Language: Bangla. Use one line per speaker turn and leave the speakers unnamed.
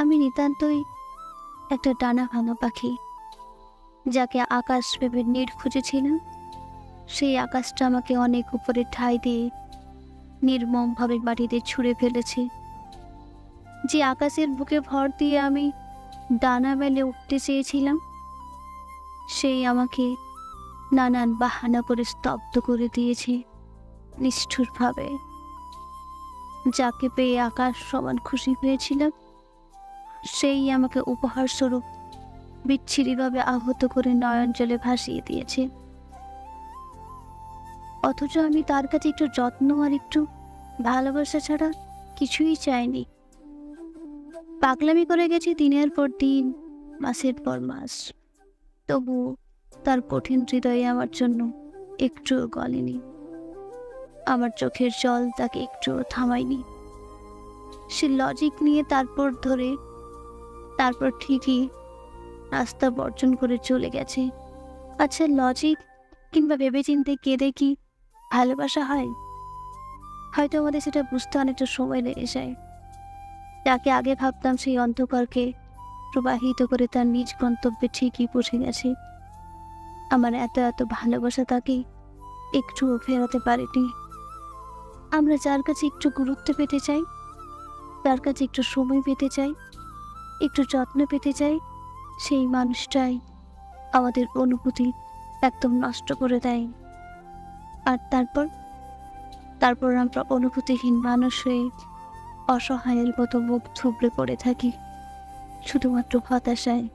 আমি নিতান্তই একটা ডানা ভাঙা পাখি, যাকে আকাশ ভেবে নির খুঁজেছিলাম। সেই আকাশটা আমাকে অনেক উপরে ঠাঁই দিয়ে নির্মমভাবে মাটিতে ছুঁড়ে ফেলেছে। যে আকাশের বুকে ভর দিয়ে আমি ডানা মেলে উঠতে চেয়েছিলাম, সেই আমাকে নানান বাহানা করে স্তব্ধ করে দিয়েছে নিষ্ঠুরভাবে, যাকে পেয়ে আকাশ সমান খুশি হয়েছিলাম সেই আমাকে উপহার স্বরূপ বিচ্ছিরিভাবে আহত করে নয়ন জলে ভাসিয়ে দিয়েছে। অথচ আমি তার কাছে একটু যত্ন আর একটু ভালোবাসা ছাড়া কিছুই চাইনি। পাগলামি করে গেছি দিনের পর দিন, মাসের পর মাস। তবু তার কঠিন হৃদয়ে আমার জন্য একটুও গলেনি। আমার চোখের জল তাকে একটুও থামায়নি। সে লজিক নিয়ে তারপর ধরে তারপর ঠিকই রাস্তা বর্জন করে চলে গেছে। আচ্ছা লজিক কিংবা ভেবেচিন্তে কি ভালোবাসা হয়? হয়তো আমাদের সেটা বুঝতে অনেকটা সময় লেগে যায়। যাকে আগে ভাবতাম সেই অন্ধকারকে প্রবাহিত করে তার নিজ গন্তব্যে ঠিকই পৌঁছে গেছে। আমার এত এত ভালোবাসা তাকে একটুও ফেরাতে পারেনি। আমরা যার কাছে একটু গুরুত্ব পেতে চাই, তার কাছে একটু সময় পেতে চাই একটু যত্ন পেতে চাই, সেই মানুষটাই আমাদের অনুভূতি একদম নষ্ট করে দেয়। আর তারপর তারপর আমরা অনুভূতিহীন মানুষ হয়ে অসহায়ের মতো মুখ থুবড়ে পড়ে থাকি, শুধুমাত্র হতাশায়।